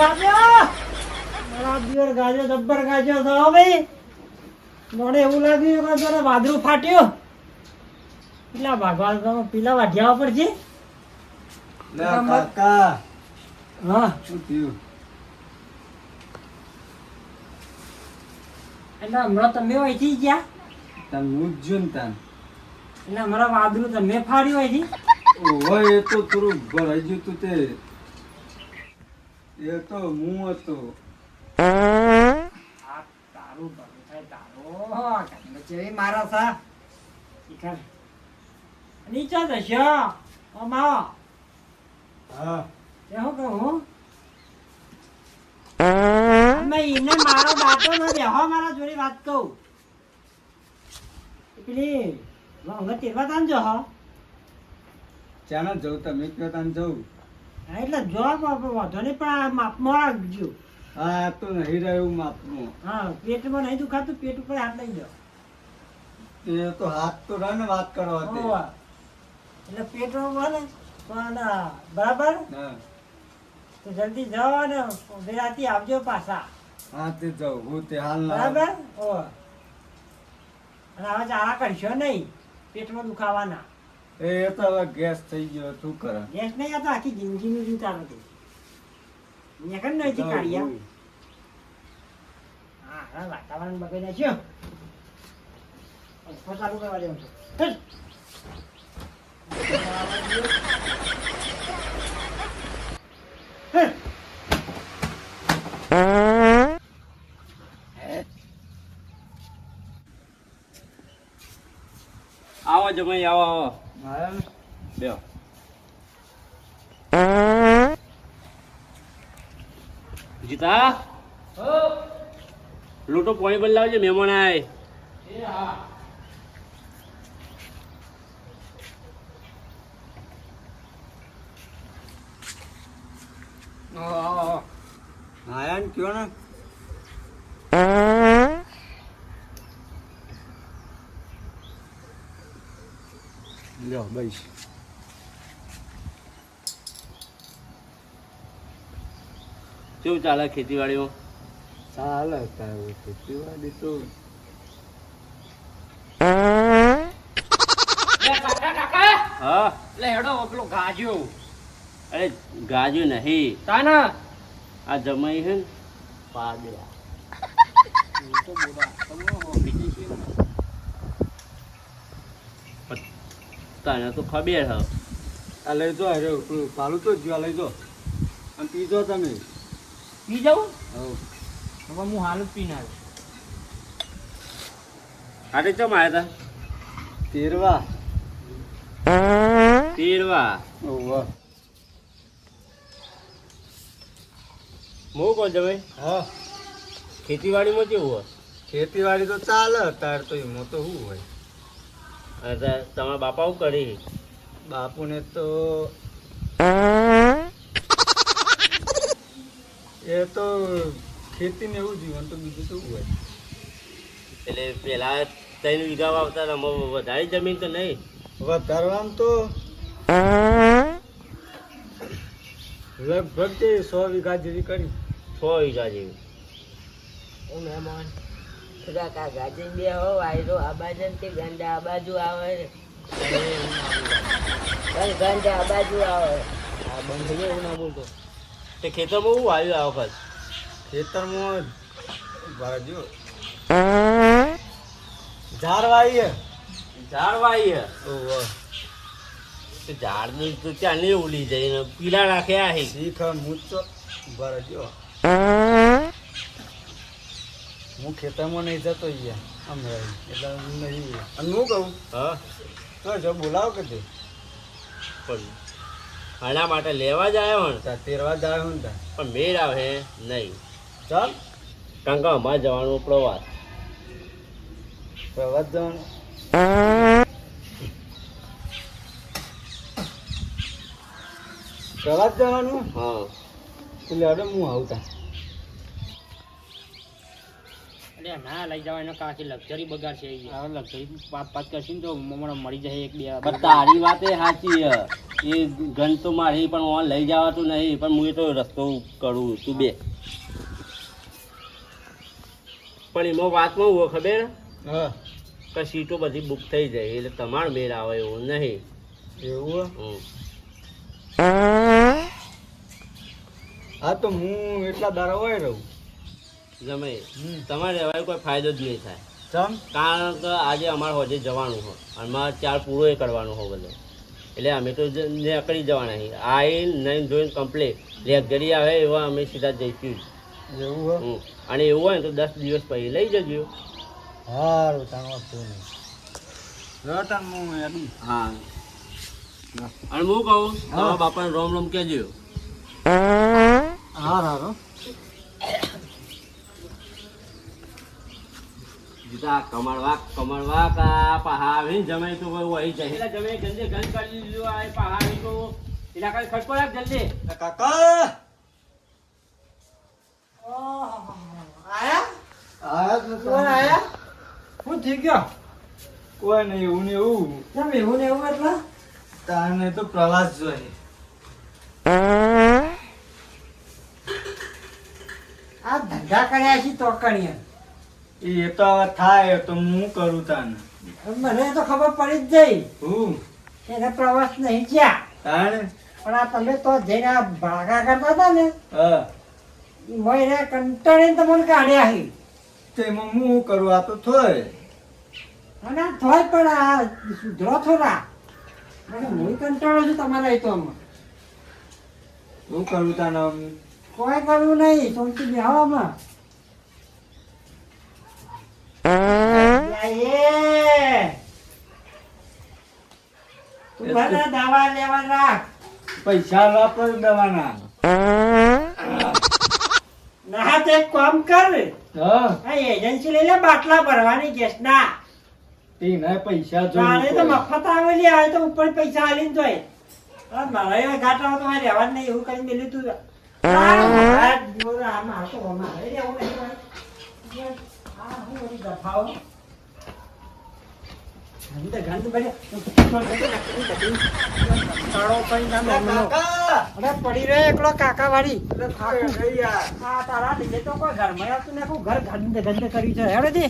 ગાજ્યો? મારા દિયર ગાજ્યો જબ્બર ગાજ્યો તો ભાઈ. મને એવું લાગ્યું કે જરા વાદળું ફાટ્યું. એટલા ભાગવા તો પીલા વાઢ્યા પર છે કાકા. હા. શું થયું? એટલે હમણાં તમે ગયા? તને જ જોઉં ને તને. એટલે મારા વાદળું તમે ફાડ્યું એ તો થોડું ભરાઈ ગયું તું તે. એ તો હું હતો. આ તારું ભલું તારો. જેવી મારા સા શીખર નીચે જશો અમા હા. એ હું કહું અમે એને મારો દાતો ન મારા જોડે વાત કહું. પેલી અંગત તેરવા તાન જો હા. ચાલો જવું તમે કયો તાન જવું એટલે આપો વાંધો નહીં પણ આ માપમાં રાખજો હા તો નહીં રહ્યું માપનું. હા પેટમાં નહીં દુખાતું પેટ ઉપર હાથ લઈ જાઓ. એ તો હાથ તો રહે ને વાત કરવા એટલે પેટમાં બને પણ બરાબર? તો જલ્દી જાઓ અને વેરાથી આવજો પાછા. હા તે જવું હું તે હાલ બરાબર? ઓ અને હવે ચારા કરશો નહીં પેટમાં દુખાવાના. એ તો હવે ગેસ થઈ ગયો શું કરે? ગેસ નહીં આ તો આખી જિંદગીનું જ ઉતારો તું નીકળ નહીં કાઢ્યા હા હા વાતાવરણ બગડી નાખ્યો પંખો ચાલુ કરવા દેવું છું. આવો જમાઈ આવો આવો? બેહો જીતા લોટો પાણી બદલાવજે મહેમાન આય. આયા ને કયો ને? લ્યો બઈશ કેવું ચાલે ખેતીવાડીઓ? ચાલે તારું ખેતીવાડી તો. હા? એટલે હેડો પેલો ગાજ્યો. અરે ગાજુ નહીં. તાના? આ જમાઈ હે ને? પાદરા. તને તો ખબર હ. આ લઈ જો અરે પેલું પાલું તો જ્યાં લઈ જો. અને પીજો તમે. પી જાઉં? હવે. હું હાલ જ પીને આવ્યો આટે ચમ આવ્યા હતા તેરવા ઓવા હું કોણ જમાઈ હા. ખેતીવાડીમાં કેવું હોય? ખેતીવાડી તો ચાલે તાર તો એમાં તો શું હોય? અરે તમારા બાપા શું કરી બાપુને તો એ ખેતી ને એવું જીવન તો બીજું શું હોય? એટલે પેલા ત્રણ વીઘા વાવતા વધારે જમીન તો નહીં. વધારવામાં તો લગભગ તે સો વીઘા જેવી કરી. છ વીઘા જેવી. ઓ મહેમાન ખુદા કા ગાજન બે હો આયરો આ બાજુ ને તે ગાંડા આ બાજુ આવે. ગાંડા આ બાજુ આવે. આ બંધ એવું ના બોલતો. તે ખેતરમાં શું આવ્યું આ વખત ખેતરમાં બાજુ ઝાડ વાવીએ ઝાડ વાવી હે ઓહો ઝાડ ઝાડનું તો નહીં ઉલી જાય ને પીલા રાખ્યા હે. શીખ મૂચો ભરજો હું ખેતરમાં નહીં જતો અહીંયા આમ એટલે હું નહીં. અને હું કહું હા. તો જો બોલાવો કે તે. પણ આના માટે લેવા જ આવ્યો ને? તેરવા ને પણ મેળ આવે નહીં. ચાલ. કારણ કે અમારે જવાનો પ્રવાસ પ્રવાસ જવાનું. પ્રવાસ જવાનું? હા. એટલે હવે હું આવતા એટલે અરે ના લઈ જવા એનો કાકી લક્ઝરી બગાડશે હવે લક્ઝરી પાંચ પાંચ કરશે ને તો મને મળી જાય એક બે પણ તારી વાત એ સાચી હે. એ ગન તો મારી પણ હું લઈ જવાતું નહીં પણ હું એ તો રસ્તો કરું તું બે. પણ એમાં વાતમાં હું ખબર? હા. કે સીટો બધી બુક થઈ જાય એટલે તમાર મેળ આવે એવું નહીં. એવું હમ. હા તો હું એટલા દારા હોય રહું. જમે તમારે હવે કોઈ ફાયદો જ નહીં થાય. ચમ? કારણ કે આજે અમારે હોજે જવાનું હોય. અને મારે ચાર પૂરો એ કરવાનું હોય બધે. એટલે અમે તો નીકળી જવાના છીએ. આવીને નહીં જોઈને કમ્પ્લેટ લેગરી આવે એવા અમે સીધા જઈશું. એવું હે? અને એવું હોય ને તો દસ દિવસ પછી લઈ જજો. સારું તાણ વાંધો નહીં. હું અને હું કહું હા. બાપાને રોમ રોમ કહેજો હા હારો જીતા કમળવા કમળવા કા પહા આવીને તો કોઈ વહી જાય એટલે જમે જલ્દી ઘર કરી લીધું આ પહા તો. એના કાંઈ ખટકો રાખ જલ્દી. કાકા! આયા? આયા કોણ આયા? શું થઈ ગયો? કોઈ નહીં એવું ને એવું. કેમ એવું ને એવું એટલે? તારને તો પ્રવાસ જોઈએ. આ ધંધા કર્યા છે તો કરીએ એ તો હવે થાય તો હું કરું તાને? મને તો ખબર પડી જ જઈ હું? એને પ્રવાસ નહીં જ્યાં તાણે? પણ આ તમે તો જઈને આ ભાગા કરતા હતા ને હા. એને કંટાળીને તમને કાઢ્યા છે. તેમાં હું કરું? આ તો થોય. અને થોય પણ આ સુધરો થોડા મને હું કંટાળો છું તમારા એ તો હું કરું તાને કોઈ કરવું નહીં શાંતિ બેહવામાં દવા લેવા રાખ. પૈસા વાપર દવાના. ના તે કામ કર. હા. એજન્સી લઈ લે બાટલા ભરવાની ગેસના ના. પૈસા તારે તો મફત આવેલી આવે તો ઉપર પૈસા આલીને આ મારા ઘાટા તો મારે રહેવાનું નહીં એવું કઈ મેલ્યું તું. આમાં હાથો આમ પડી રહ્યો એકલો કાકા વાળી તારા લીધે તો કોઈ ઘરમાં આવતું ને ઘર ગંધ ગંધ કર્યું છે, હેડે